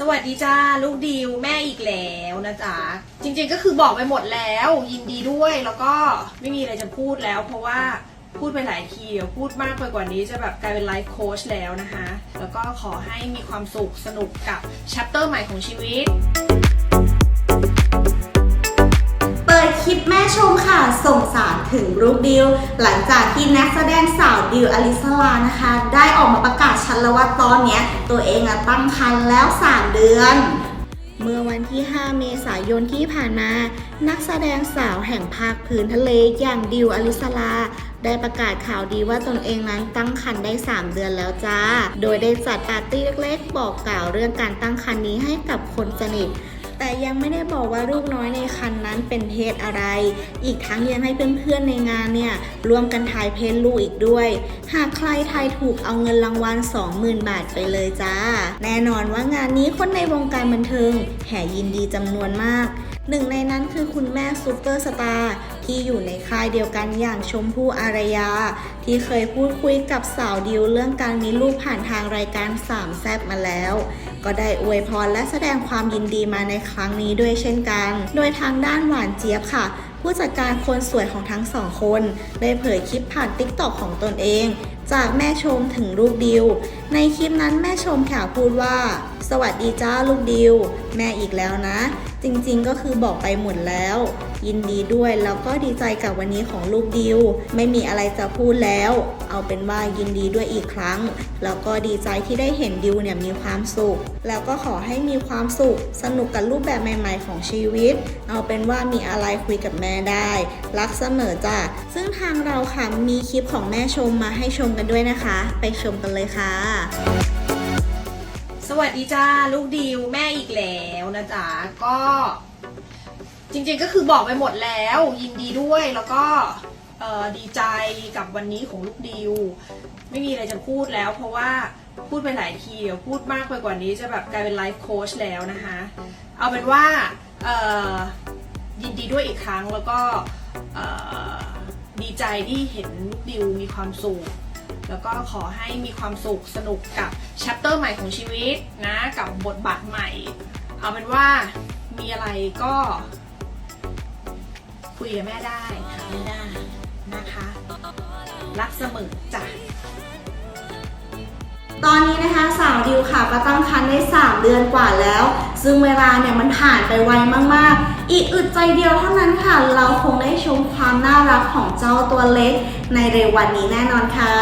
สวัสดีจ้าลูกดิวแม่อีกแล้วนะจ๊ะจริงๆก็คือบอกไปหมดแล้ว ยินดีด้วยแล้วก็ไม่มีอะไรจะพูดแล้ว เพราะว่าพูดไปหลายทีเดี๋ยวพูดมากไปกว่านี้จะแบบกลายเป็นไลฟ์โค้ชแล้วนะคะ แล้วก็ขอให้มีความสุขสนุกกับแชปเตอร์ใหม่ของชีวิต ชมค่ะส่งสารถึงลูกดิว หลังจากที่นักแสดงสาวดิวอลิสลานะคะ ได้ออกมาประกาศชัดแล้วว่าตอนนี้ตัวเองอะตั้งครรภ์แล้ว 3 เดือนเมื่อวันที่ 5 เมษายนที่ผ่านมา นักแสดงสาวแห่งภาคพื้นทะเลอย่างดิวอลิสลา ได้ประกาศข่าวดีว่าตนเองนั้นตั้งครรภ์ได้ 3 เดือนแล้วจ้า โดยได้จัดปาร์ตี้เล็กๆ บอกกล่าวเรื่องการตั้งครรภ์นี้ให้กับคนสนิท แต่ยังไม่ได้บอกว่าลูกน้อยในคันนั้นเป็นเพศอะไร อีกทั้งยังให้เพื่อนๆในงานเนี่ยร่วมกันทายเพศลูกอีกด้วย หากใครทายถูกเอาเงินรางวัล 20,000 บาทไปเลยจ้า แน่นอนว่างานนี้คนในวงการบันเทิงแห่ยินดีจำนวนมากหนึ่งในนั้นคือคุณแม่ซูเปอร์สตาร์ที่อยู่ในค่ายเดียวกันอย่างชมพู่อารยา ที่เคยพูดคุยกับสาวดิวเรื่องการมีลูกผ่านทางรายการสามแซบมาแล้ว ก็ได้อวยพรและแสดงความยินดีมาในครั้งนี้ด้วยเช่นกัน โดยทางด้านหวานเจี๊ยบค่ะผู้จัดการคนสวยของทั้งสองคน ได้เผยคลิปผ่านติ๊กตอกของตนเองจากแม่ชมถึงลูกดิว ในคลิปนั้นแม่ชมแขวพูดว่า สวัสดีจ้าลูกดิว แม่อีกแล้วนะ จริงๆก็คือบอกไปหมดแล้ว ยินดีด้วยแล้วก็ดีใจกับวันนี้ของลูกดิว ไม่มีอะไรจะพูดแล้ว เอาเป็นว่ายินดีด้วยอีกครั้ง แล้วก็ดีใจที่ได้เห็นดิวเนี่ยมีความสุข แล้วก็ขอให้มีความสุข สนุกกับรูปแบบใหม่ๆของชีวิต เอาเป็นว่ามีอะไรคุยกับแม่ได้ รักเสมอจ้ะซึ่งทางเราค่ะมีคลิปของแม่ชมมาให้ชมกันด้วยนะคะ ไปชมกันเลยค่ะ สวัสดีจ้าลูกดิวแม่อีกแล้วนะจ๊ะก็จริงๆก็คือบอกไปหมดแล้ว ยินดีด้วยแล้วก็ดีใจกับวันนี้ของลูกดิว ไม่มีอะไรจะพูดแล้ว เพราะว่าพูดไปหลายทีเดี๋ยวพูดมากไปกว่านี้จะแบบกลายเป็นไลฟ์โค้ชแล้วนะคะ เอาเป็นว่ายินดีด้วยอีกครั้งแล้วก็ดีใจที่เห็นลูกดิวมีความสุข แล้วก็ขอให้มีความสุขสนุกกับแชปเตอร์ใหม่ของชีวิตนะกับบทบาทใหม่ เอาเป็นว่ามีอะไรก็คุยกับแม่ได้ถามแม่ได้นะคะ รักเสมอจ้ะตอนนี้นะคะสาวดิวค่ะก็ตั้งครรภ์ได้ 3 เดือนกว่าแล้ว ซึ่งเวลาเนี่ยมันผ่านไปไวมากๆ อีกอึดใจเดียวเท่านั้นค่ะ เราคงได้ชมความน่ารักของเจ้าตัวเล็กในเร็ววันนี้แน่นอนค่ะ